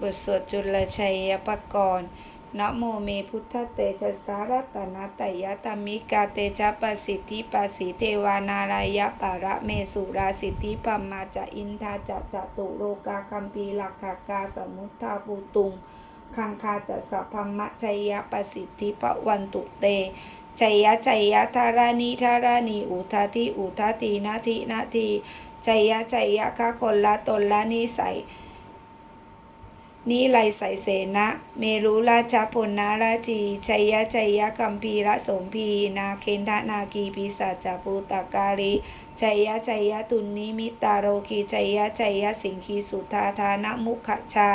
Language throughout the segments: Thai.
บทสวดจุลชัยปกรณ์นะโมเมพุทธเตชะสารัตนาตยตามิกาเตชะปะสิทธิปะสิเทวานารายะปะระเมสุราสิทธิปัมมาจะอินทาจะจะตุโลกาคัมปีลักขากาสมุทธาปุตุง คังคาจะสัพพมะชัยยะปะสิทธิปวันตุเตชัยยะชัยยะธารานีธารานีอุทาทิอุทาทีนาทินาทีชัยยะชัยยะคะคนละตนละนิสัย นิไลใสเสนะเมรุราชพลนาราชีชัยยะชัยยะคัมพีระสมพีนาเคนทนากีปิศาจจาปูตาการิชัยยะชัยยะตุนนิมิตาโรคีชัยยะชัยยะสิงคีสุธาธานมุขชา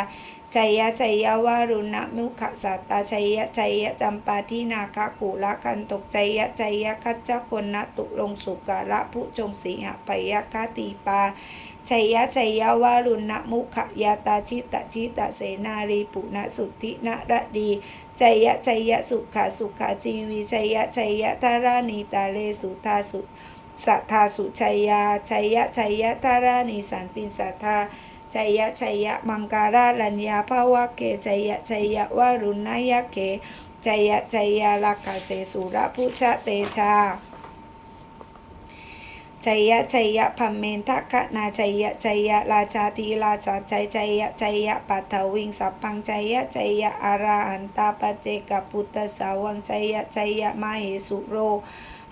ชัยยะชัยยะวารุณมุขสัตตาชัยยะชัยยะจำปาทินาคกุละกันตกชัยยะชัยยะคัจจคนนะตุลงสุการะผู้จงสีหปยะคติปาชัยยะชัยยะวารุณมุขยาตาชิตะชิตะเสนารีปุณสุทธินะระดีชัยยะชัยยะสุขาสุขาจีวีชัยยะชัยยะทารานีตาเลสุทาสุสัทธาสุชัยยาชัยยะชัยยะทารานีสันตินสัทธา ชัยยะชัยยะมังการาลัญญาภาวะเกชัยยะชัยยะวารุณยะเกชัยยะชัยยะลักขเสสุระพุชะเตชาชัยยะชัยยะพัมเมนทะคะนาชัยยะชัยยะราชาธีราชาชัยชัยยะชัยยะปัทวิงสัพพังชัยยะชัยยะอาราหันตาปเจกพุทธสาวังชัยยะชัยยะมาเหสุโร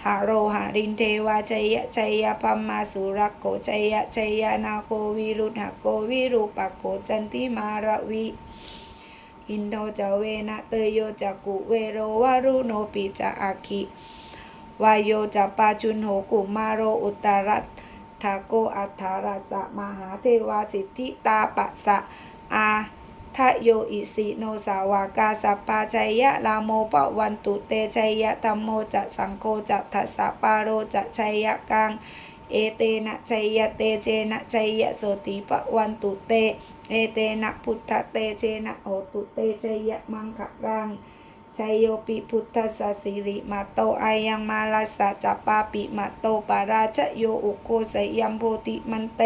หาโรหารินเทวาชัยยะชัยยะพัมมาสุรโกชัยยะชัยยะนาโกวิรุณหโกวิรูปโกจันติมารวิอินโดจะเวนะเตโยจะกุเวโรวารุโนปิจะอาคิวายโยจะปาจุนโหกุมาโรอุตรัตทาโกอัฏฐาราสะมหาเทวาสิทธิตาปะสะอา ทะโยอิสิโนสาวากาสัปปาชัยยะลาโมปะวันตุเตชัยยะธรรมโมจะสังโฆจะทัสสะปาโรจะชัยยะกังเอเตนะชัยยะเตเจนะชัยยะโสติปะวันตุเต เอเตนะพุทธเตเจนะโหตุเตชัยยะมังคะรังชัยโยปิพุทธสสิริมาโตอายังมาลาสะจัปปาปิมาโตปาราชโยอุโคสยัมโพติมันเต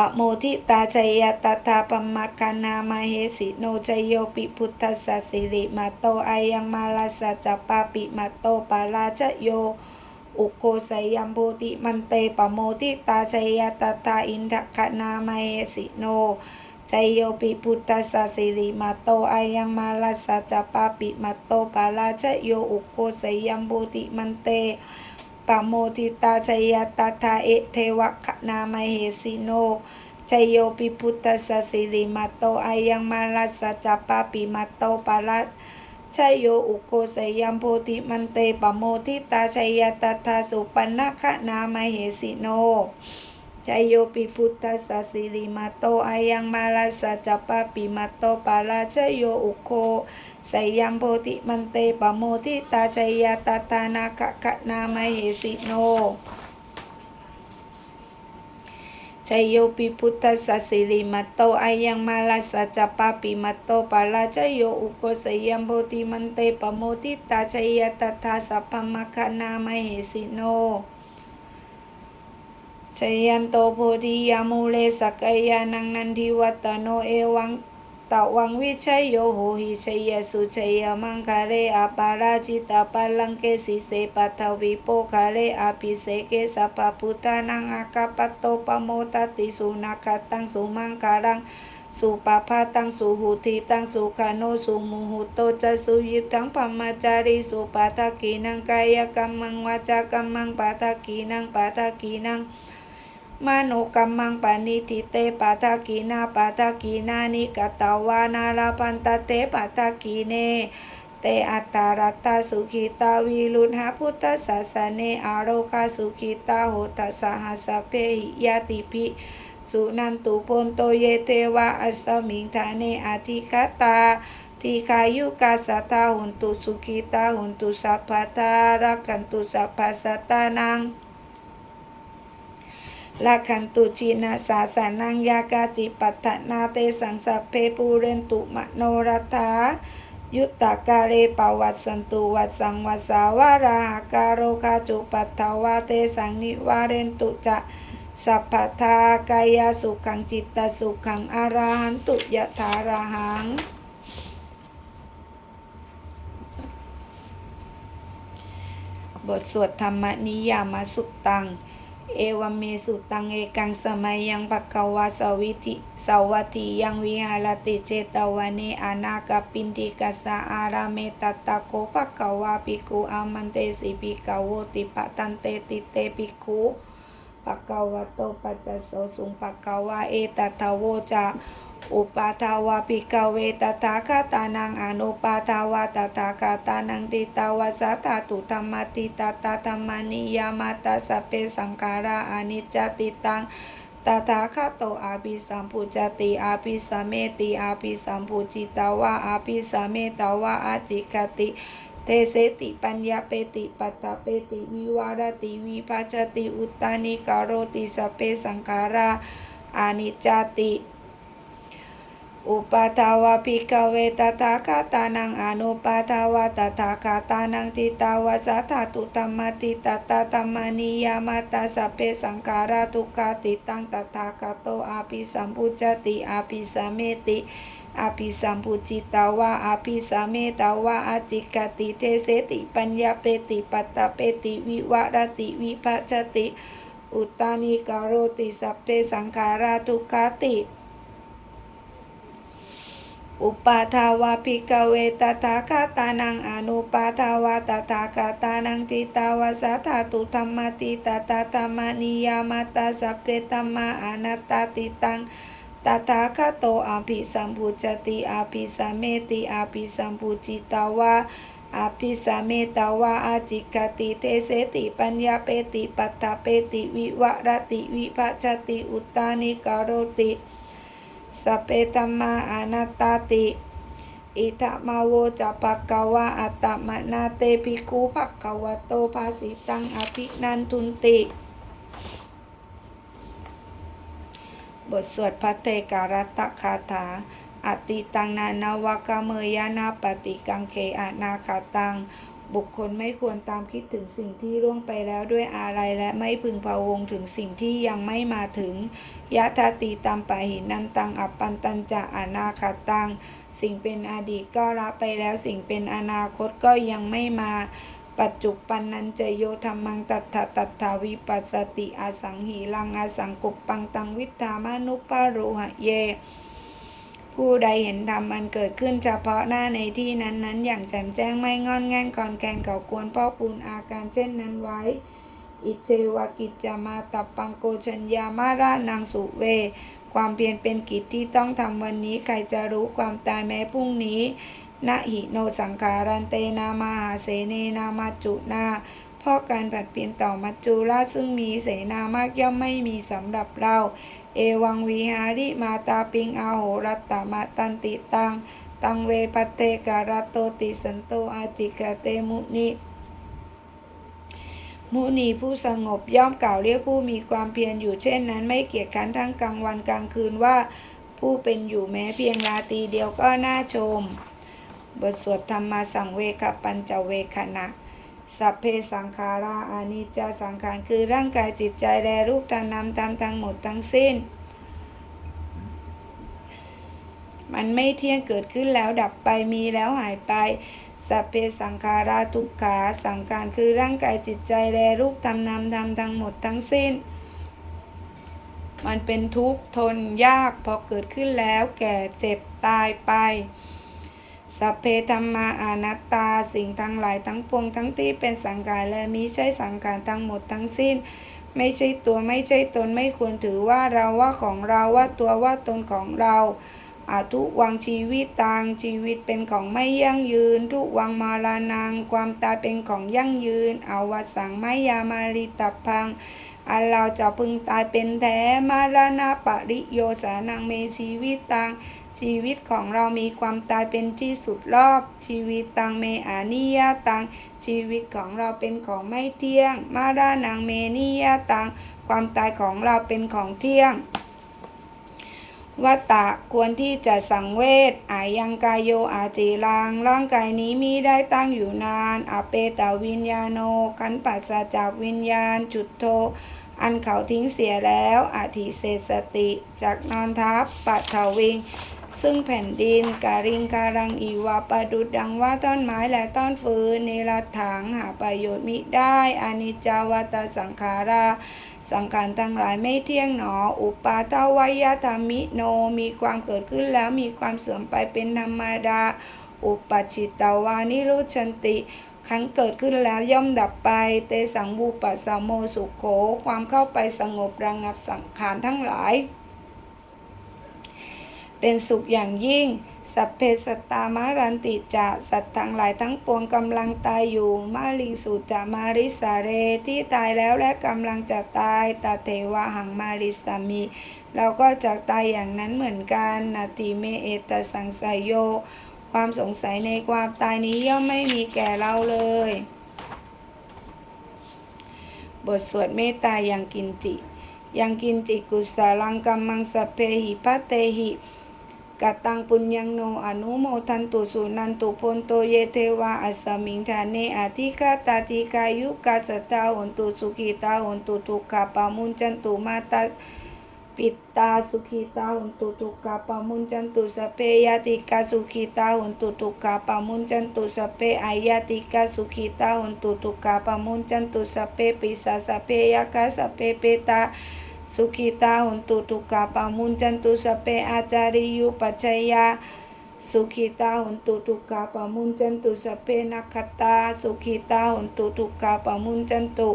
ปะโมทิตาชัยยตาปมคานามาเหสิโนชัยโยปิพุทธสสิริมาโตอายังมาลาสะจัปาปิมาโตปาราชโย อุโคสยัมโพติมันเตปโมทิตาชัยยตาอินทคนามาเหสิโนชัยโยปิพุทธสสิริมาโตอายังมาลาสะจัปาปิมาโตปาราชโยอุโคสยัมโพติมันเต ปโมทิตาชยยตถาเอเทวะขนามเหสิโนชัยโยปิพุทธสสิริมาโตอายังมาลาสจัปปาปิมาโตปาลาชโยอุโคสยัมโพธิมันเตปโมทิตาชยยตถาสุปันนคณามเหสิโน ชยโยปิพุทธสสิริมาโตอายังมาลาสะจัปปาปิมาโตปาราชยโยอุโคสยัมโพติมันเตปโมทิตาชัยยตตานาคคะนามเหสิโนชัยโยปิพุทธสสิริมาโตอายังมาลาสะจัปปาปิมาโตปาราชยโยอุโกสยัมโพติมันเตปโมทิตาชัยยตถาสัพพมคานามเหสิโน ชยันโตโพธิยามูเลสกยานังนันทิวัตโนเอวังตะวังวิชัยโยโหหิชยสุชัยมังคาเรอาปาราจิตาปาลังเกสิเสปัทวิโปคาเรอาภิเสเกสัพพพุทธานังอากาปโตปโมตติสุนาคตังสุมังคารังสุปาพาตังสุหุติตังสุขาโนสุมุหุโตจะสุยิตังปมาจาริสุปาทากีนังกายกรรมังวาจากรรมังปาทากีนังปาทากีนัง มโนกัมมังปานิทิเตปาทากีนาปาทากีนานิกตาวานาลาปันตเตปาทากีเนเตอัตตารัตตาสุขิตาวิรุณหาพุทธศาสเนอารคาสุขิตาโหตัสสหัสเพหิยาติภิสุนันตุพนโตเยเทวะอัสมิงธาเนอธิคตาทีขายุกาสัทธาหุนตุสุขิตาหุนตุสัพพทารักันตุสัพพสัตานัง ลักขันตุชินาสาสานังยากาจิปัฏฐนาเตสังสัพเพปูเรนตุมโนรัฐายุตตากาเลปวัสสันตุวัสสังวัสาวาราหาการโรคาจุปัฏฐาวาเตสังนิวาเรนตุจะสัพพทากายสุขังจิตตสุขังอาราหันตุยะถาราหังบทสวดธรรมนิยามสุตตัง เอวเมสุตังเอกังสมัยยังปักกวาสวิธิสวัติยังวิหารติเจตวันเนอนาคปินติกัสสะอาราเมตตะโกปักกวาปิกุอามันเตสิปิกาวติปะตันเตติเตปิกุปักกวะโตปัจจโสสุงปักกวาเอตตะโวจา อุปาทาวาปิกเวตถาคตานังอนุปาทาวาตถาคตานังติตาวาสัตตตุธรรมติตาตาธรรมานิยามาตาสเปสังขาราอนิจจติตังตถาคตโตอาภิสัมพุจติอาภิสัมเมติอาภิสัมพุจิตาวาอาภิสัมเมตาวาอาจิกติเทเสติปัญญาเปติปัตตเปติวิวารติวิปัจจติอุตตานิการโรติสเปสังขาราอานิจจติ อุปาทาวาปิกเวตถาคตานังอนุปาทาวาตถาคตานังติตาวาสัทธาตุธรรมติตตาธรรมานิยามตาสพเพสังขาราทุกาติตังตถาคโตอาภิสัมพุจติอาภิสัมเมติอาภิสัมพุจิตาวาอาภิสัมเมตาวาอาจิกติเทเสติปัญญาเปติปัตตเปติวิวารติวิภัชติ อุตานิการโรติสัพเพสังขาราทุกาติ อุปาทาวาภิกเวตถาคตานังอนุปาทาวาตถาคตานังติตาวาสัทธาตุธรรมติตตาธรรมนิยามาตาสัพเพธรรมาอนัตตาติตังตถาคโตอาภิสัมพุจติอาภิสัมเมติอาภิสัมพุจิตาวาอาภิสัมเมตาวาอาจิกติเทเสติปัญญาเปติปัตตเปติวิวรติวิภัชติอุตานิการโรติ สเปธรรมาอนัตตาติ อิทะมาโวจะปักกวาอัตตมนาเตปิคูปักกวะโตภาสิตังอภินันทุนติ บทสวดพระเตการัตคาถาอติตังนานาวกะเมยานาปฏิกังเคอานาคาตัง บุคคลไม่ควรตามคิดถึงสิ่งที่ล่วงไปแล้วด้วยอาลัยและไม่พึงพะวงถึงสิ่งที่ยังไม่มาถึงยะทาติตัมปะหินันตังอัปปันตันจะอนาคตัง สิ่งเป็นอดีตก็ละไปแล้วสิ่งเป็นอนาคตก็ยังไม่มาปัจจุปันนันจะโยธรรมังตัทธะตัทธาวิปัสสติอาสังหีลังอาสังกุปปังตังวิทามานุปารุหะเย ผู้ใดเห็นธรรมมันเกิดขึ้นเฉพาะหน้าในที่นั้นๆ อย่างแจ่มแจ้งไม่งอนแง่นกอนแกนเก่ากวนพ่อปูนอาการเช่นนั้นไว้ อิเจวากิจจามาตับปังโกชัญญามารานังสุเว ความเพียรเป็นกิจที่ต้องทำวันนี้ใครจะรู้ความตายแม้พรุ่งนี้นะหิโนสังขารันเตนามาหาเสเนนามาจุนาพราะการผัดเปลี่ยนต่อมัจจุราซึ่งมีเสนามากย่อมไม่มีสำหรับเรา เอวังวิหาริมาตาปิงอาโหรัตตมะตันติตัง ตังเวปเตการตโตติสันโตอาจิกเตมุนิมุนีผู้สงบย่อมกล่าวเรียกผู้มีความเพียรอยู่เช่นนั้นไม่เกียจคร้านทั้งกลางวันกลางคืนว่าผู้เป็นอยู่แม้เพียงราตรีเดียวก็น่าชม บทสวดธรรมาสังเวคปัญจเวคณะสัพเพสังขาราอานิจจสังขารคือร่างกายจิตใจและรูปทางนามธรรมทั้งหมดทั้งสิ้น มันไม่เที่ยงเกิดขึ้นแล้วดับไปมีแล้วหายไปสัพเพสังขาราทุกขาสังขารคือร่างกายจิตใจแลรูปทำนามธรรมทั้งหมดทั้งสิ้น มันเป็นทุกข์ทนยากพอเกิดขึ้นแล้วแก่เจ็บตายไปสัพเพธรรมาอนัตตาสิ่งทั้งหลายทั้งปวงทั้งที่เป็นสังขารและมิใช่สังขารทั้งหมดทั้งสิ้น ไม่ใช่ตัวไม่ใช่ตนไม่ควรถือว่าเราว่าของเราว่าตัวว่าตนของเรา อาทุวังชีวิตตังชีวิตเป็นของไม่ยั่งยืน ทุวังมาลานัง ความตายเป็นของยั่งยืนอาวสังไมยามาริตพังอันเราจะพึงตายเป็นแท้มาลานาปริโยสานังเมชีวิตตังชีวิตของเรามีความตายเป็นที่สุดรอบ ชีวิตตังเมอานิยตัง ชีวิตของเราเป็นของไม่เที่ยง มารานังเมนิยตัง ความตายของเราเป็นของเที่ยง วัตตะควรที่จะสังเวชอายังกายโยอาจีรัง ร่างกายนี้มีได้ตั้งอยู่นาน อเปตวิญญาโนขันปัสสจากวิญญาณ จุดโท อันเขาทิ้งเสียแล้วอาทิเศษสติจากนอนทับปัทวิง ซึ่งแผ่นดินการิงการังอีวาประดุดดังว่าต้นไม้และต้นฟืนเนรถังหาประโยชน์มิได้อานิจจาวัตสังขารา สังขารทั้งหลายไม่เที่ยงหนอ อุปาทวายธรรมิโน มีความเกิดขึ้นแล้วมีความเสื่อมไปเป็นธรรมดา อุปจิตตวานิรุชันติครั้งเกิดขึ้นแล้วย่อมดับไป เตสังบูปัสสโมสุโข ความเข้าไปสงบระงับสังขารทั้งหลาย เป็นสุขอย่างยิ่ง สัพเพสตตามารันติจะสัตว์ทั้งหลายทั้งปวงกำลังตายอยู่ มาลิงสุจะมาริสาเรที่ตายแล้วและกำลังจะตายตาเทวะหังมาริสามีเราก็จะตายอย่างนั้นเหมือนกันนาติเมเอตสังสยโย ความสงสัยในความตายนี้ย่อมไม่มีแก่เราเลย บทสวดเมตตายังกินจิยังกินจิกุสาลังกัมมังสพเพหิพัตเตหิ กตังปุญญังโนอนุโมทันตุสุนันตุพนโตเยเทวาอัสมิงทาเนอธิกาตาติกายุกาสตาหนตุสุขีตาหนตุทุกขาปามุนจันตุมาตาปิตาสุขิตาหุนตุทุกขาปามุนจันตุสเพยติกาสุขิตาหุนตุทุกขาปามุนจันตุสเพอายติกาสุขิตาหุนตุทุกขาปามุนจันตุสเพปิสาสเพยกาสเพเปตา สุขิตาหุนตุทุกขาปามุนจันตุสเพอาจาริยุปัจจยาสุขิตาหุนตุทุกขาปามุนจันตุสเพนักขตาสุขิตาหุนตุทุกขาปามุนจันตุ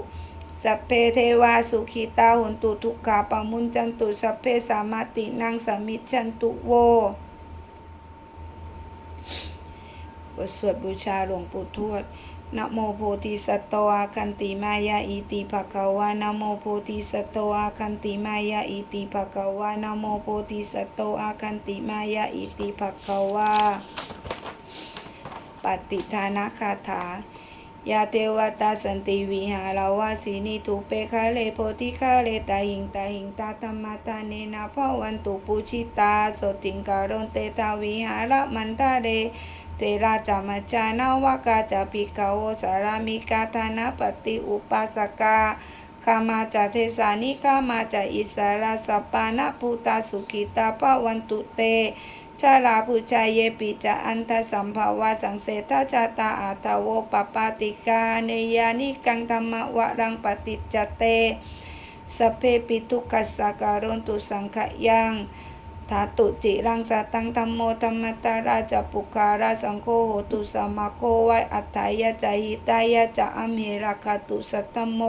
สัพเพเทวาสุขิตาหุนตุทุกขาปามุนจันตุสัพเพสามาตินังสามิจันตุโวบทสวดบูชาหลวงปู่ทวด นะโมโพธิสัตวาคันติมายาอิติภะคะวานะโมโพธิสัตวาคันติมายาอิติภะคะวานะโมโพธิสัตวาคันติมายาอิติภะคะวาปฏิทานะคาถายาเทวตาสันติวิหารวาสีนิทุเปคะเลโพธิคะเลตาหิงตาหิงตาธรรมตาเนนะภวันตุปุชิตาโสติงการนเตตาวิหารมันตาเร เตระจามาจานาวากาจาปิกาโวสารามิกาธานาปฏิอุปัสกาคามาจาเทสานิคามาจาอิสราสปานะภูตาสุขิตาปวันตุเต ชาลาปุจายเยปิจะอันทสัมภาวะสังเสทจาตาอาตาโวปปาติกาเนยานิกังธรรมวะรังปฏิจเตสเพปิทุกัสสะการนตุสังขยัง ธาตุจิรังสตังธรรมโมธรรมตาราจปุคาราสังโฆโหตุสมาโคไวอัตถายะจหิตายะจะอัมเหราคาตุสัตตโม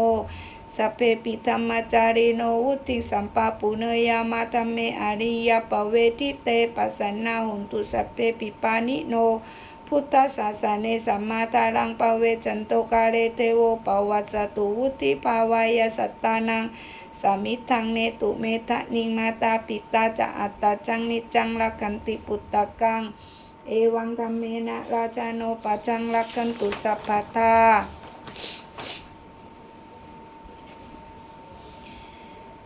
สัพเพปิธรรมจาริโนวุติสัมปาปุเนยามาธรรมเมอริยปเวทิเตปัสสนาหุนตุสัพเพปิปานิโน พุทธศาสเนสัมมาทารังปเวจันโตกาเรเทโวปวัสสตุวุติภาวายสัตตานังสามิทังเนตุเมทะนิงมาตาปิตาจะอัตตาจังนิจังลักขันติปุตตะกัง เอวังธรรมเมนะราชาโนปัจจังลักขันตุสัพพทา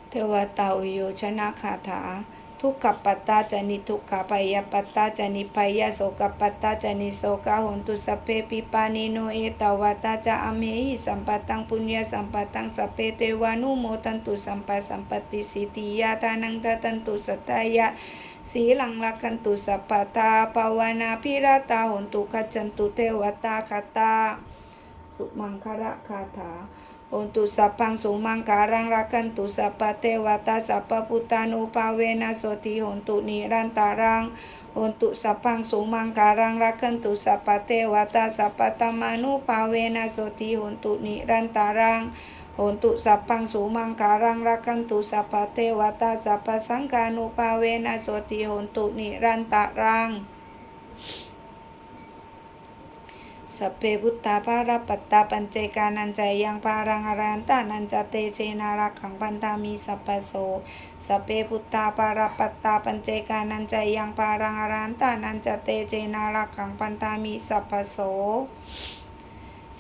เทวตาอุโยชนะคาถา ทุกขปัตตาจนิทุกขปายปัตตาจนิปายโสกปัตตาจนิโสกาหนตุสัพเพปิปานิโนเอตวาตาจาอเมหิสัมปตังปุญญาสัมปตังสัพเพเทวานุโมทันตุสัมปสัมปติสิทธิยาทานังทัตันตุสัตตายะสีลังลักันตุสัพพทาภาวนาพิราตาหนตุขจันตุเทวตาคาตาสุมังคระคาถา โอนตุสัพพังสุมังการังรักขันตุสัพพะเทวตาสัพพะพุทธานุภาเวนะโสติโหนตุนิรันตารังโอนตุสัพพังสุมังการังรักขันตุสัพพะเทวตาสัพพะธรรมานุภาเวนะโสติโหนตุนิรันตารังโหนตุสัพพังสุมังการังรักขันตุสัพพะเทวตาสัพพะสังฆานุภาเวนะโสติโหนตุนิรันตารัง สัพเพพุทธาภารปัตตาปัญเจกานันใจยังภารังอรันตานันจเตเชนารักขังพันธามีสัพพโสสัพเพพุทธาภารปัตตาปัญเจกานันใจยังภารังอรันตานันจเตเชนารักขังพันธามีสัพพโส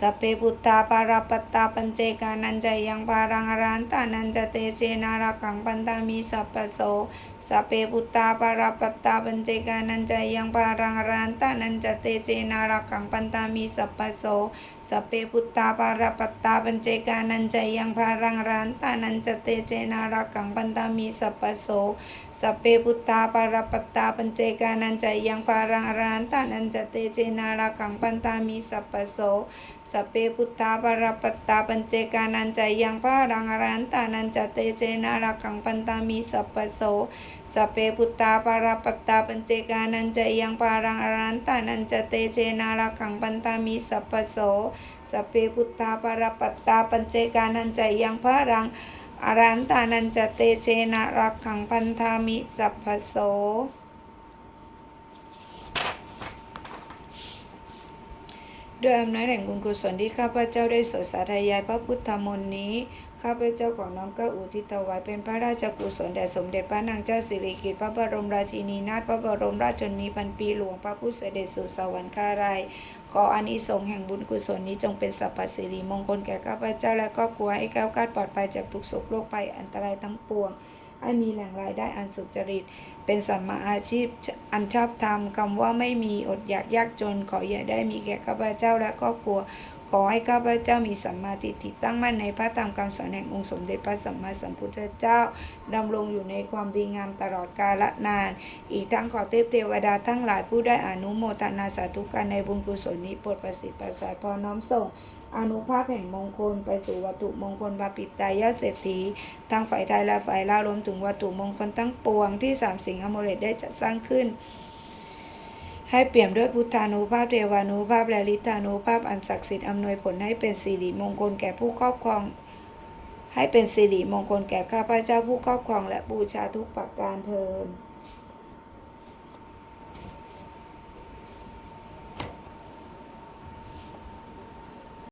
สัพเพพุทธาภารปัตตาปัญเจกานันใจยังภารังอรันตานันจเตเชนารักขังพันธามีสัพพโส สัพเพุตตาปาราปัตตาปัญเจกานันจายังปารังรันตานันจเตเจนารักังปันตามีสัพพโสสัพเพุตตาปาราปัตตาปัญเจกานันจายังปารังรันตานันจเตเจนารักังปันตามีสัพพโสสัพเพพุตตาปาราปัตตาปัญเจกานันจายังปารังรันตานันจเตเจนารักังปันตามีสัพพโสสัพเพพุทธาปารปัตตาปัญเจกานันจายังพารังรันตานันจเตเจนารักังปันตามีสัพพโส สัพเพพุทธาปรปัตาปัญเจกานันจายังพารังอรันตานันจเตเจนารักขังปันตามีสัพพโสสัพเพพุทธาปรปัตาปัญเจกานันจายังพารังอรันตานันจเตเจนารักขังปันตามิสัพพโสด้วยอำนาจแห่งบุญกุศลที่ข้าพเจ้าได้สวดสาธยายพระพุทธมนต์นี้ ข้าพเจ้าของน้อมก็อุทิศถวายเป็นพระราชกุศลแด่สมเด็จพระนางเจ้าสิริกิติ์พระบรมราชินีนาถพระบรมราชชนนีพันปีหลวงพระผู้เสด็จสู่สวรรคารายขออานิสงส์แห่งบุญกุศลนี้จงเป็นสัพพสิริมงคลแก่ข้าพเจ้าและครอบครัวให้แก้วกาดปลอดภัยจากทุกโศกโรคภัยอันตรายทั้งปวงให้มีแหล่งรายได้อันสุจริต เป็นสัมมาอาชีพอันชอบธรรมคำว่าไม่มีอดอยากยากจน ขออย่าได้มีแก่ข้าพเจ้าและครอบครัว ขอให้ข้าพเจ้ามีสัมมาทิฏฐิตั้งมั่นในพระธรรมคำสอนแห่งองค์สมเด็จพระสัมมาสัมพุทธเจ้าดำรงอยู่ในความดีงามตลอดกาลนาน อีกทั้งขอเทพเทวดาทั้งหลายผู้ได้อนุโมทนาสาธุการในบุญกุศลนี้โปรดประสิทธิ์ประสาทพอน้อมส่งอนุภาพแห่งมงคลไปสู่วัตถุมงคลบาปิตายาเศรษฐีทั้งฝ่ายไทยและฝ่ายลาวรวมถึงวัตถุมงคลทั้งปวงที่สามสิงห์อโมเลตได้จัดสร้างขึ้น ให้เปี่ยมด้วยพุทธานุภาพเทวานุภาพและลิธานุภาพอันศักดิ์สิทธิ์อำนวยผลให้เป็นสิริมงคลแก่ผู้ครอบครอง ให้เป็นสิริมงคลแก่ข้าพเจ้าผู้ครอบครองและบูชาทุกประการเทิน